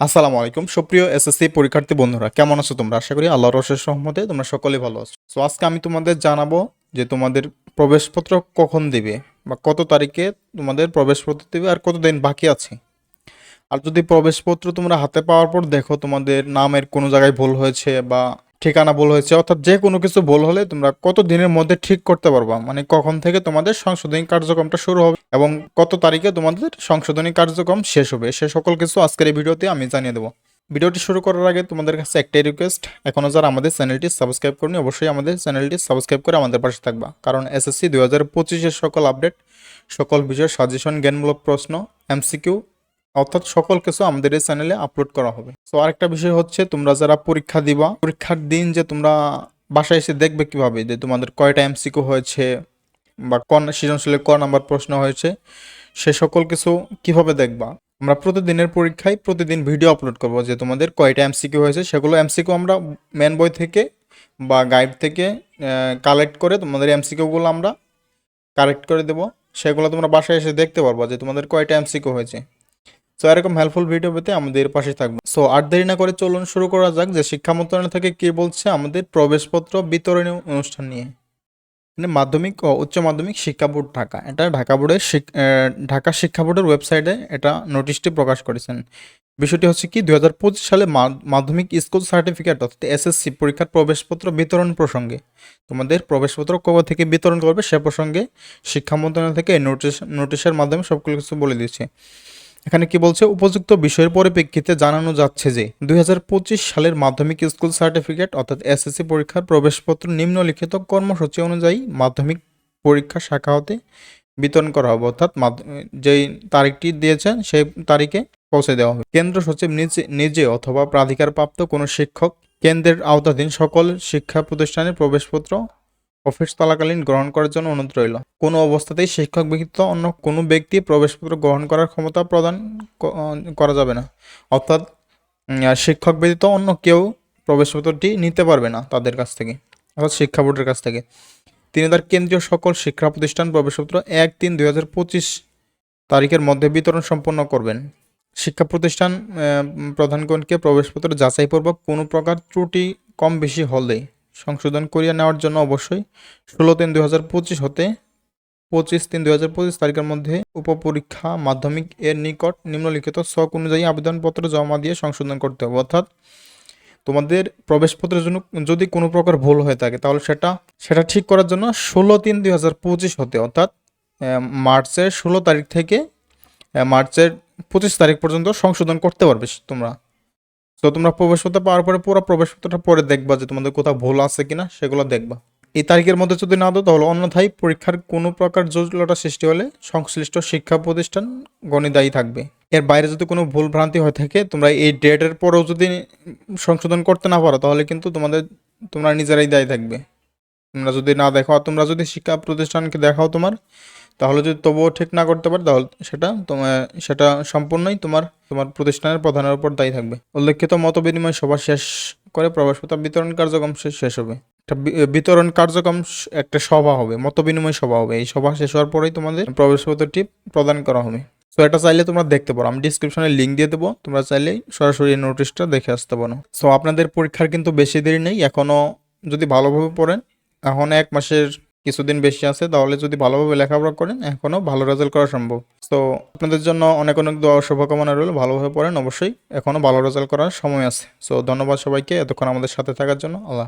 আসসালামু আলাইকুম। সুপ্রিয় এসএসসি পরীক্ষার্থী বন্ধুরা, কেমন আছো তোমরা? আশা করি আল্লাহর রসের সহমতে তোমরা সকলে ভালো আছো। সো আজকে আমি তোমাদের জানাব যে তোমাদের প্রবেশপত্র কখন দিবে বা কত তারিখে তোমাদের প্রবেশপত্র দিবে আর কত দিন বাকি আছে। আর যদি প্রবেশপত্র তোমরা হাতে পাওয়ার পর দেখো তোমাদের নামের কোনো জায়গায় ভুল হয়েছে বা ঠিকানা ভুল হয়েছে, অর্থাৎ যে কোনো কিছু ভুল হলে তোমরা কত দিনের মধ্যে ঠিক করতে পারবা? মানে কখন থেকে তোমাদের সংশোধনী কার্যক্রমটা শুরু হবে এবং কত তারিখে তোমাদের সংশোধনী কার্যক্রম শেষ হবে, সে সকল কিছু আজকের এই ভিডিওতে আমি জানিয়ে দেবো। ভিডিওটি শুরু করার আগে তোমাদের কাছে একটাই রিকোয়েস্ট এখনও যারা আমাদের চ্যানেলটি সাবস্ক্রাইব করনি, অবশ্যই আমাদের চ্যানেলটি সাবস্ক্রাইব করে আমাদের পাশে থাকবা। কারণ এসএসসি দু হাজার পঁচিশের সকল আপডেট সকল বিষয়ের সাজেশন জ্ঞানমূলক প্রশ্ন এমসিকিউ অর্থাৎ সকল কিছু আমাদের এই চ্যানেলে আপলোড করা হবে। তো আরেকটা বিষয় হচ্ছে, তোমরা যারা পরীক্ষা দিবা, পরীক্ষার দিন যে তোমরা বাসায় এসে দেখবে কীভাবে? যে তোমাদের কয়টা এমসিকিউ হয়েছে বা কোন সৃজনশীলের ক নাম্বার প্রশ্ন হয়েছে, সে সকল কিছু কীভাবে দেখবা? আমরা প্রতিদিনের পরীক্ষায় প্রতিদিন ভিডিও আপলোড করব যে তোমাদের কয়টা এমসিকিউ হয়েছে, সেগুলো এমসিকিউ আমরা মেন বই থেকে বা গাইড থেকে কালেক্ট করে তোমাদের এমসিকিউগুলো আমরা কালেক্ট করে দেবো। সেগুলো তোমরা বাসায় এসে দেখতে পারব যে তোমাদের কয়টা এমসিকিউ হয়েছে। সো এরকম হেল্পফুল ভিডিও পেতে আমাদের পাশে থাকবে সো আর দেরি না করে চলুন শুরু করা যাক যে শিক্ষা মন্ত্রণালয় থেকে কি বলছে আমাদের প্রবেশপত্র বিতরণী অনুষ্ঠান নিয়ে। মানে মাধ্যমিক ও উচ্চ মাধ্যমিক শিক্ষা বোর্ড ঢাকা। এটা ঢাকা বোর্ডের ঢাকা শিক্ষা বোর্ডের ওয়েবসাইটে এটা নোটিশটি প্রকাশ করেছেন। বিষয়টি হচ্ছে কি, দুই হাজার পঁচিশ সালে মাধ্যমিক স্কুল সার্টিফিকেট অর্থাৎ এসএসসি পরীক্ষার প্রবেশপত্র বিতরণ প্রসঙ্গে। তোমাদের প্রবেশপত্র কবে থেকে বিতরণ করবে সে প্রসঙ্গে শিক্ষা মন্ত্রণালয় থেকে নোটিশ নোটিশের মাধ্যমে সবগুলো কিছু বলে দিয়েছে। এখানে কি বলছে? উপযুক্ত বিষয়ের পরিপ্রেক্ষিতে জানানো যাচ্ছে যে দু হাজার পঁচিশ সালের মাধ্যমিক স্কুল সার্টিফিকেট, অর্থাৎ এসএসসি পরীক্ষার প্রবেশপত্র নিম্নলিখিত কর্মসূচি অনুযায়ী মাধ্যমিক পরীক্ষা শাখা হতে বিতরণ করা হবে। অর্থাৎ যেই তারিখটি দিয়েছেন, সেই তারিখে পৌঁছে দেওয়া হবে। কেন্দ্র সচিব নিজে নিজে অথবা প্রাধিকারপ্রাপ্ত কোনো শিক্ষক কেন্দ্রের আওতাধীন সকল শিক্ষা প্রতিষ্ঠানের প্রবেশপত্র অফিস চলাকালীন গ্রহণ করার জন্য অনুরোধ রইল। কোনো অবস্থাতেই শিক্ষক ব্যতীত অন্য কোনো ব্যক্তি প্রবেশপত্র গ্রহণ করার ক্ষমতা প্রদান করা যাবে না। অর্থাৎ শিক্ষক ব্যতীত অন্য কেউ প্রবেশপত্রটি নিতে পারবে না তাদের কাছ থেকে, অর্থাৎ শিক্ষা বোর্ডের কাছ থেকে। তিনি তার কেন্দ্রীয় সকল শিক্ষা প্রতিষ্ঠান প্রবেশপত্র এক তিন দুই তারিখের মধ্যে বিতরণ সম্পন্ন করবেন। শিক্ষা প্রতিষ্ঠান প্রধানগণকে প্রবেশপত্র যাচাইপূর্বক কোনো প্রকার ত্রুটি কম বেশি হলে সংশোধন করিয়ে নেওয়ার জন্য অবশ্যই ষোলো তিন দুই হাজার পঁচিশ হতে পঁচিশ তিন দুই হাজার পঁচিশ তারিখের মধ্যে উপপরীক্ষা মাধ্যমিক এর নিকট নিম্নলিখিত শখ অনুযায়ী আবেদনপত্র জমা দিয়ে সংশোধন করতে হবে। অর্থাৎ তোমাদের প্রবেশপত্রের জন্য যদি কোনো প্রকার ভুল হয়ে থাকে, তাহলে সেটা সেটা ঠিক করার জন্য ষোলো তিন দুই হাজার পঁচিশ হতে, অর্থাৎ মার্চের ষোলো তারিখ থেকে মার্চের পঁচিশ তারিখ পর্যন্ত সংশোধন করতে পারবে তোমরা। তো তোমরা প্রবেশপত্র পাওয়ার পরে পুরো প্রবেশপত্রটা পরে দেখবা যে তোমাদের কোথাও ভুল আছে কিনা, সেগুলো দেখবা। এই তারিখের মধ্যে যদি না দাও, তাহলে অন্যথায় পরীক্ষার কোনো প্রকার জটিলতা সৃষ্টি হলে সংশ্লিষ্ট শিক্ষা প্রতিষ্ঠান গণিদায়ী থাকবে। এর বাইরে যদি কোনো ভুল ভ্রান্তি হয়ে থাকে, তোমরা এই ডেটের পরেও যদি সংশোধন করতে না পারো, তাহলে কিন্তু তোমাদের, তোমরা নিজেরাই দায়ী থাকবে। তোমরা যদি না দেখো তোমরা যদি শিক্ষা প্রতিষ্ঠানকে দেখাও তোমার, তাহলে যদি তবুও ঠিক না করতে পারো, তাহলে সেটা তোমার, সেটা সম্পূর্ণই তোমার তোমার প্রতিষ্ঠানের প্রধানের উপর দায়ী থাকবে। উল্লেখিত মত বিনিময় সভা শেষ করে প্রবেশপত্র বিতরণ কার্যক্রম শেষ হবে। একটা বিতরণ কার্যক্রম একটা সভা হবে, মত বিনিময় সভা হবে। এই সভা শেষ হওয়ার পরেই তোমাদের প্রবেশপত্রটি প্রদান করা হবে। সো এটা চাইলে তোমরা দেখতে পারো, আমি ডিসক্রিপশনে লিঙ্ক দিয়ে দেবো, তোমরা চাইলেই সরাসরি নোটিশটা দেখে আসতে পারো। সো আপনাদের পরীক্ষার কিন্তু বেশি দেরি নেই এখনও যদি ভালোভাবে পড়েন এখন এক মাসের কিছুদিন বেশি আছে, তাহলে যদি ভালোভাবে লেখাপড়া করেন, এখনও ভালো রেজাল্ট করা সম্ভব তো আপনাদের জন্য অনেক অনেক দোয়া শুভকামনা রইল, ভালোভাবে পড়েন, অবশ্যই এখনও ভালো রেজাল্ট করার সময় আছে সো ধন্যবাদ সবাইকে, এতক্ষণ আমাদের সাথে থাকার জন্য, আল্লাহ।